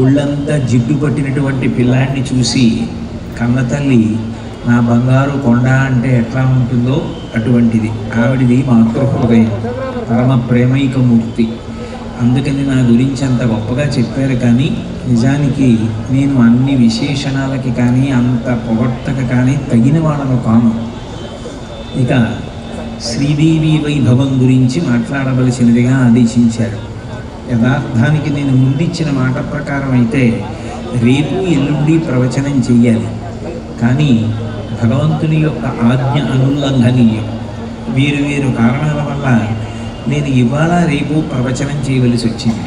ఒళ్ళంతా జిడ్డు పట్టినటువంటి పిల్లాడిని చూసి కన్నతల్లి నా బంగారు కొండ అంటే ఎట్లా ఉంటుందో అటువంటిది. ఆవిడిది మాతృహృదయం పరమ ప్రేమైకమూర్తి అందుకని నా గురించి అంత గొప్పగా చెప్పారు కానీ నిజానికి నేను అన్ని విశేషణాలకి కానీ అంత పొగట్టక కానీ తగిన వాళ్ళను కాను. ఇక శ్రీదేవి వైభవం గురించి మాట్లాడవలసినదిగా ఆదేశించారు. యథార్థానికి నేను ముందిచ్చిన మాట ప్రకారం అయితే రేపు ఎల్లుండి ప్రవచనం చెయ్యాలి. కానీ భగవంతుని యొక్క ఆజ్ఞ అనుల్లంఘనీయం. వేరు వేరు కారణాల వల్ల నేను ఇవాళ రేపు ప్రవచనం చేయవలసి వచ్చింది.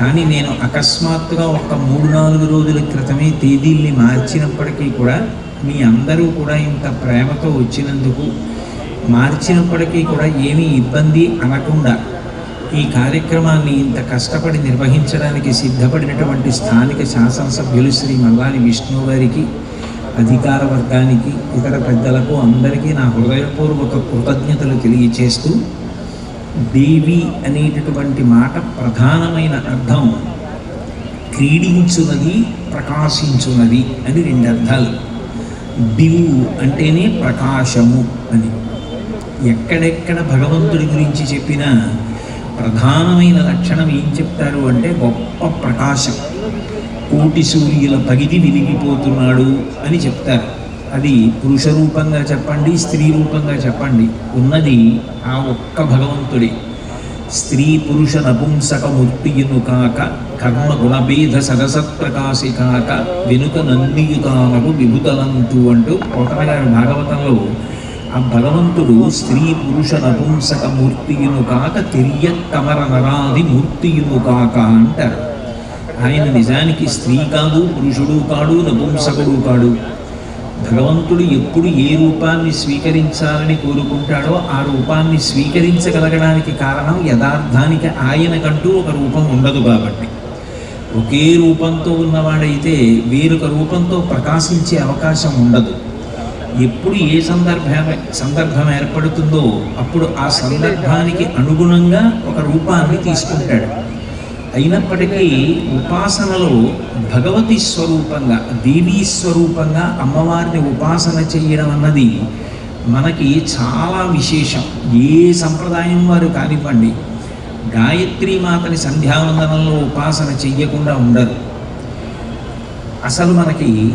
కానీ నేను అకస్మాత్తుగా ఒక మూడు నాలుగు రోజుల క్రితమే తేదీల్ని మార్చినప్పటికీ కూడా మీ అందరూ కూడా ఇంత ప్రేమతో వచ్చినందుకు మార్చినప్పటికీ కూడా ఏమీ ఇబ్బంది అనకుండా ఈ కార్యక్రమాన్ని ఇంత కష్టపడి నిర్వహించడానికి సిద్ధపడినటువంటి స్థానిక శాసనసభ్యులు శ్రీ మల్లాని విష్ణు గారికి అధికార వర్గానికి ఇతర పెద్దలకు అందరికీ నా హృదయపూర్వక కృతజ్ఞతలు తెలియచేస్తూ దేవి అనేటటువంటి మాట ప్రధానమైన అర్థం క్రీడించున్నది ప్రకాశించున్నది అని రెండు అర్థాలు దివు అంటేనే ప్రకాశము అని. ఎక్కడెక్కడ భగవంతుడి గురించి చెప్పినా ప్రధానమైన లక్షణం ఏం చెప్తారు అంటే గొప్ప ప్రకాశం. కోటి సూర్యుల పగిది వెలిగిపోతున్నాడు అని చెప్తారు. అది పురుష రూపంగా చెప్పండి స్త్రీ రూపంగా చెప్పండి. ఉన్నది ఆ ఒక్క భగవంతుడే. స్త్రీ పురుష నపుంసక మూర్తియును కాక కర్మ గుణభేద సరసత్ప్రకాశి కాక వెనుక నందియుతానకు విభుతలంతు అంటూ కోటల గారి భాగవతంలో ఆ భగవంతుడు స్త్రీ పురుష నపుంసక మూర్తియును కాక తిరియత్తమర నరాది మూర్తియును కాక అంటారు. ఆయన నిజానికి స్త్రీ కాదు పురుషుడు కాడు నపుంసకుడు కాడు. భగవంతుడు ఎప్పుడు ఏ రూపాన్ని స్వీకరించాలని కోరుకుంటాడో ఆ రూపాన్ని స్వీకరించగలగడానికి కారణం యథార్థానికి ఆయనకంటూ ఒక రూపం ఉండదు కాబట్టి. ఒకే రూపంతో ఉన్నవాడైతే వేరొక రూపంతో ప్రకాశించే అవకాశం ఉండదు. ఎప్పుడు ఏ సందర్భమే సందర్భం ఏర్పడుతుందో అప్పుడు ఆ సందర్భానికి అనుగుణంగా ఒక రూపాన్ని తీసుకుంటాడు. అయినప్పటికీ ఉపాసనలో భగవతి స్వరూపంగా దేవీ స్వరూపంగా అమ్మవారిని ఉపాసన చేయడం అన్నది మనకి చాలా విశేషం. ఏ సంప్రదాయం వారు కానివ్వండి గాయత్రి మాతని సంధ్యావందనంలో ఉపాసన చెయ్యకుండా ఉండరు. అసలు మనకి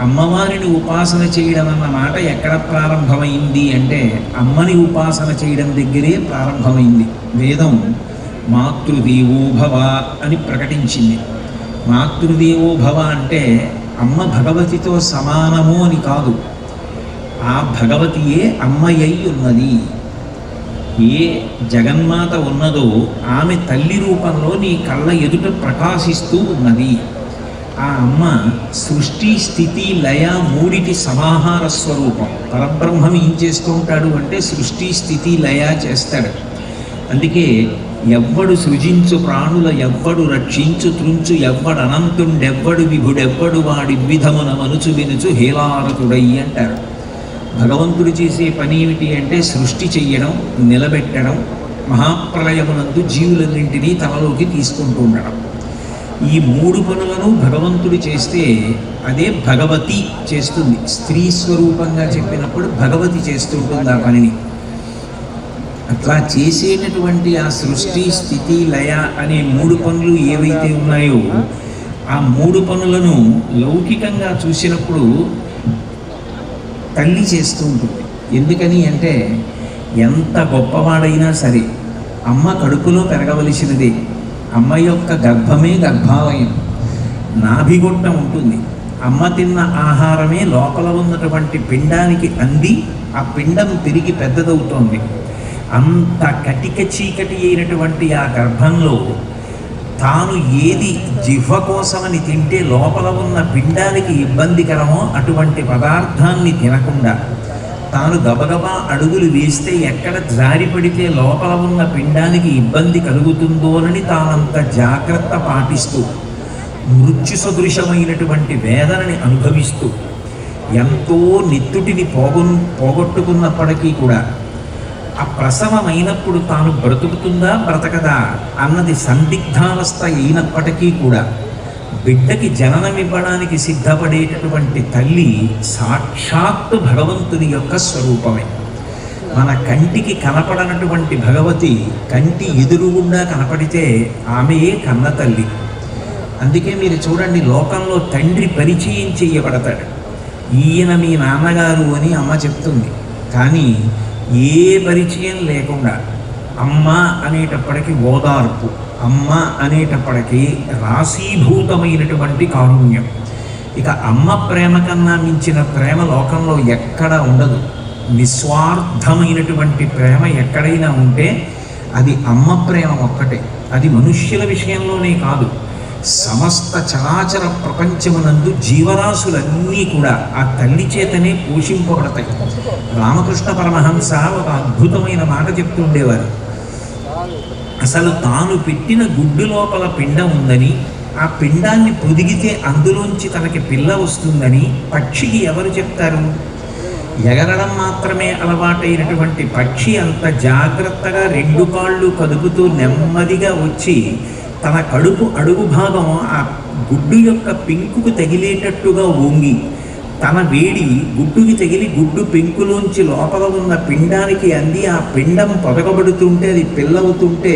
అమ్మవారిని ఉపాసన చేయడం అన్న మాట ఎక్కడ ప్రారంభమైంది అంటే అమ్మని ఉపాసన చేయడం దగ్గరే ప్రారంభమైంది. వేదం మాతృదేవో భవ అని ప్రకటించింది. మాతృదేవో భవ అంటే అమ్మ భగవతితో సమానము అని కాదు. ఆ భగవతియే అమ్మయ్యి ఉన్నది ఏ జగన్మాత ఉన్నదో ఆమె తల్లి రూపంలో నీ కళ్ళ ఎదుట ప్రకాశిస్తూ ఉన్నది. ఆ అమ్మ సృష్టి స్థితి లయ మూడిటి సమాహార స్వరూపం. పరబ్రహ్మం ఏం చేస్తూ ఉంటాడు అంటే సృష్టి స్థితి లయ చేస్తాడు. అందుకే ఎవ్వడు సృజించు ప్రాణుల ఎవ్వడు రక్షించు త్రుంచు ఎవ్వడు అనంతుండెవ్వడు విభుడెవ్వడు వాడి విధమున మనుచు వినుచు హేలారతుడై అంటారు. భగవంతుడు చేసే పని ఏమిటి అంటే సృష్టి చెయ్యడం నిలబెట్టడం మహాప్రలయమునందు జీవులన్నింటినీ తనలోకి తీసుకుంటూ ఉండడం. ఈ మూడు పనులను భగవంతుడు చేస్తే అదే భగవతి చేస్తుంది. స్త్రీ స్వరూపంగా చెప్పినప్పుడు భగవతి చేస్తుంటుంది ఆ పనిని. అట్లా చేసేటటువంటి ఆ సృష్టి స్థితి లయ అనే మూడు పనులు ఏవైతే ఉన్నాయో ఆ మూడు పనులను లౌకికంగా చూసినప్పుడు తల్లి చేస్తూ ఉంటుంది. ఎందుకని అంటే ఎంత గొప్పవాడైనా సరే అమ్మ కడుపులో పెరగవలసినదే. అమ్మ యొక్క గర్భమే గర్భాలయం నాభిగుట్ట ఉంటుంది. అమ్మ తిన్న ఆహారమే లోపల ఉన్నటువంటి పిండానికి అంది ఆ పిండం తిరిగి పెద్దదవుతోంది. అంత కటిక చీకటి అయినటువంటి ఆ గర్భంలో తాను ఏది జిహ్వ కోసమని తింటే లోపల ఉన్న పిండానికి ఇబ్బందికరమో అటువంటి పదార్థాన్ని తినకుండా తాను గబగబా అడుగులు వేస్తే ఎక్కడ జారి పడితే లోపల ఉన్న పిండానికి ఇబ్బంది కలుగుతుందోనని తానంత జాగ్రత్త పాటిస్తూ మృత్యు సదృశమైనటువంటి వేదనని అనుభవిస్తూ ఎంతో నెత్తుటిని పోగొ పోగొట్టుకున్నప్పటికీ కూడా ఆ ప్రసవమైనప్పుడు తాను బ్రతుకుతుందా బ్రతకదా అన్నది సందిగ్ధావస్థ అయినప్పటికీ కూడా బిడ్డకి జననం ఇవ్వడానికి సిద్ధపడేటటువంటి తల్లి సాక్షాత్తు భగవంతుని యొక్క స్వరూపమే. మన కంటికి కనపడనటువంటి భగవతి కంటి ఎదురుగుండా కనపడితే ఆమెయే కన్న తల్లి అందుకే మీరు చూడండి లోకంలో తండ్రి పరిచయం చేయబడతాడు. ఈయన మీ నాన్నగారు అని అమ్మ చెప్తుంది. కానీ ఏ పరిచయం లేకుండా అమ్మ అనేటప్పటికి ఓదార్పు. అమ్మ అనేటప్పటికీ రాశీభూతమైనటువంటి కారుణ్యం. ఇక అమ్మ ప్రేమ కన్నా మించిన ప్రేమ లోకంలో ఎక్కడ ఉండదు. నిస్వార్థమైనటువంటి ప్రేమ ఎక్కడైనా ఉంటే అది అమ్మ ప్రేమ ఒక్కటే. అది మనుష్యుల విషయంలోనే కాదు. సమస్త చరాచర ప్రపంచమునందు జీవరాశులన్నీ కూడా ఆ తల్లి చేతనే పోషింపబడతాయి. రామకృష్ణ పరమహంస ఒక అద్భుతమైన మాట చెప్తుండేవారు అసలు తాను పెట్టిన గుడ్డు లోపల పిండం ఉందని ఆ పిండాన్ని పొదిగితే అందులోంచి తనకి పిల్ల వస్తుందని పక్షికి ఎవరు చెప్తారు? ఎగరడం మాత్రమే అలవాటైనటువంటి పక్షి అంత జాగ్రత్తగా రెండు కాళ్ళు కదుపుతూ నెమ్మదిగా వచ్చి తన కడుపు అడుగు భాగం ఆ గుడ్డు యొక్క పింకుకు తగిలేటట్టుగా వంగి తన వేడి గుడ్డుకి తగిలి గుడ్డు పెంకులోంచి లోపల ఉన్న పిండానికి అంది. ఆ పిండం పొదగబడుతుంటే అది పిల్లవుతుంటే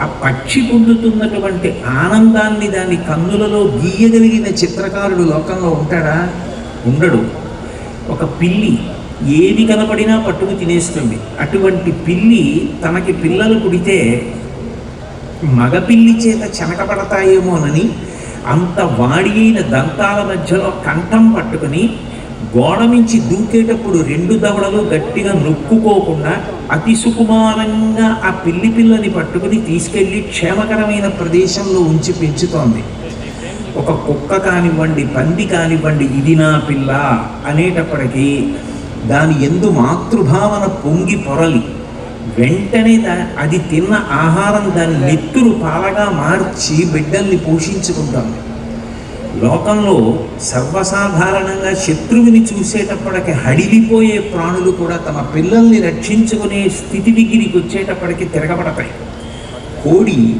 ఆ పక్షి పొందుతున్నటువంటి ఆనందాన్ని దాని కన్నులలో గీయగలిగిన చిత్రకారుడు లోకంలో ఉంటాడా? ఉండడు. ఒక పిల్లి ఏది కనపడినా పట్టుకు తినేస్తుంది. అటువంటి పిల్లి తనకి పిల్లలు పుడితే మగపిల్లి చేత చెనకబడతాయేమోనని అంత వాడి అయిన దంతాల మధ్యలో కంఠం పట్టుకుని గోడ నుంచి దూకేటప్పుడు రెండు దవడలు గట్టిగా నొక్కుకోకుండా అతి సుకుమారంగా ఆ పిల్లి పిల్లని పట్టుకుని తీసుకెళ్ళి క్షేమకరమైన ప్రదేశంలో ఉంచి పెంచుతోంది. ఒక కుక్క కానివ్వండి పంది కానివ్వండి ఇది నా పిల్ల అనేటప్పటికీ దాని ఎందు మాతృభావన పొంగి పొరలి. వెంటనే దా అది తిన్న ఆహారం దాని నెత్తులు పాలగా మార్చి బిడ్డల్ని పోషించుకుంటాం. లోకంలో సర్వసాధారణంగా శత్రువుని చూసేటప్పటికి హడిలిపోయే ప్రాణులు కూడా తమ పిల్లల్ని రక్షించుకునే స్థితి దగ్గరికి వచ్చేటప్పటికి తిరగబడతాయి. కోడి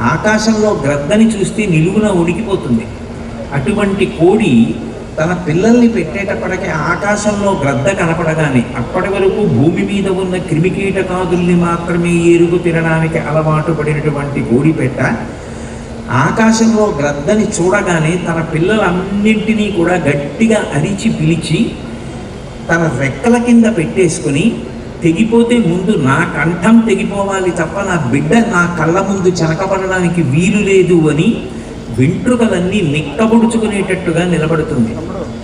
ఆకాశంలో గ్రద్దని చూస్తే నిలువున ఉడికిపోతుంది. అటువంటి కోడి తన పిల్లల్ని పెట్టేటప్పటికి ఆకాశంలో గ్రద్ద కనపడగానే అప్పటి వరకు భూమి మీద ఉన్న క్రిమికీటకాదుల్ని మాత్రమే ఎరుగు తినడానికి అలవాటు పడినటువంటి గోడిపెట్ట ఆకాశంలో గ్రద్దని చూడగానే తన పిల్లలన్నింటినీ కూడా గట్టిగా అరిచి పిలిచి తన రెక్కల కింద పెట్టేసుకుని తెగిపోతే ముందు నా కంఠం తెగిపోవాలి తప్ప నా బిడ్డ నా కళ్ళ ముందు చెనకబడడానికి వీలు లేదు అని వెంట్రుకలన్నీ నిక్కబుడుచుకునేటట్టుగా నిలబడుతుంది.